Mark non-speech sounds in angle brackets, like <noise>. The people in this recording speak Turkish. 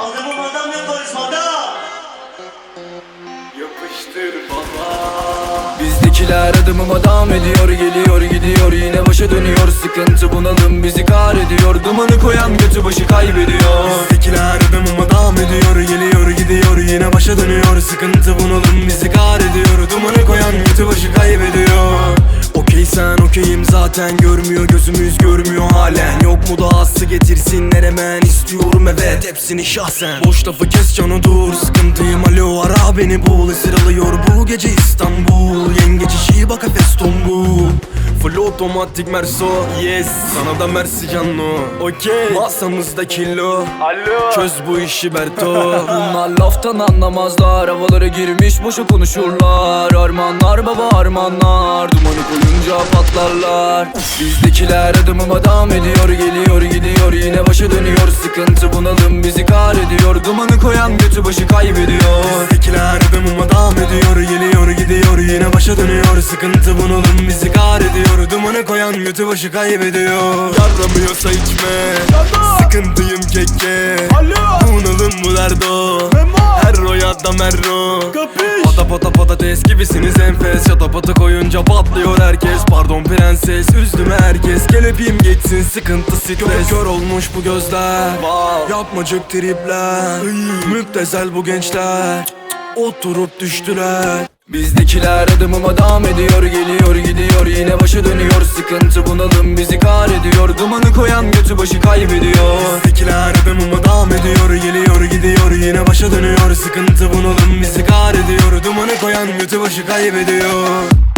Adamım adam yaparız adam. Yapıştır baba. Bizdekiler adımım adam ediyor Geliyor gidiyor yine başa dönüyor Sıkıntı bunalım bizi kar ediyor Dumanı koyan götü başı kaybediyor Bizdekiler adımım adam ediyor Geliyor zaten görmüyor gözümüz görmüyor halen. Yok mu dahası getirsinler hemen? İstiyorum evet hepsini şahsen. Boş lafı kes canı dur sıkıntıyım. Alo ara beni bul. Esir alıyor bu gece İstanbul. Yengeç işi bak Efes tombul Full otomatik merso yes. Sana da mersi canlı Okey. Masamızda kilo. Alo. Çöz bu işi Berto. <laughs> Bunlar laftan anlamazlar. Havalara girmiş boşa konuşurlar. Armanlar baba armanlar. Dumanı koyunca patlarlar. Bizdekiler adımıma devam ediyor Geliyor gidiyor. Yine başa dönüyor. Sıkıntı bunalım bizi kahrediyor Dumanı koyan götü başı kaybediyor. Bizdekiler adımıma devam ediyor Geliyor gidiyor. Yine başa dönüyor. Sıkıntı bunalım bizi kahrediyor Dumanı koyan götü başı kaybediyor. Yaramıyorsa içme. Sıkıntıyım keke. Bunalım bu derdo Herro ya da merro. Pata pata patates gibisiniz enfes. Yata pata koyunca patlıyor herkes. Pardon prenses üzdüm herkes. Gel öpeyim geçsin sıkıntı stres. Kör kör olmuş bu gözler. Yapmacık tripler. Müptezel bu gençler. Oturup düştüler Bizdekiler adımıma devam ediyor Geliyor gidiyor. Yine başa dönüyor Sıkıntı bunalım bizi kahrediyor Dumanı koyan götü başı kaybediyor. Bizdekiler adımıma devam ediyor Geliyor gidiyor. Yine başa dönüyor Sıkıntı bunalım bizi kahrediyor Dumanı koyan götü başı kaybediyor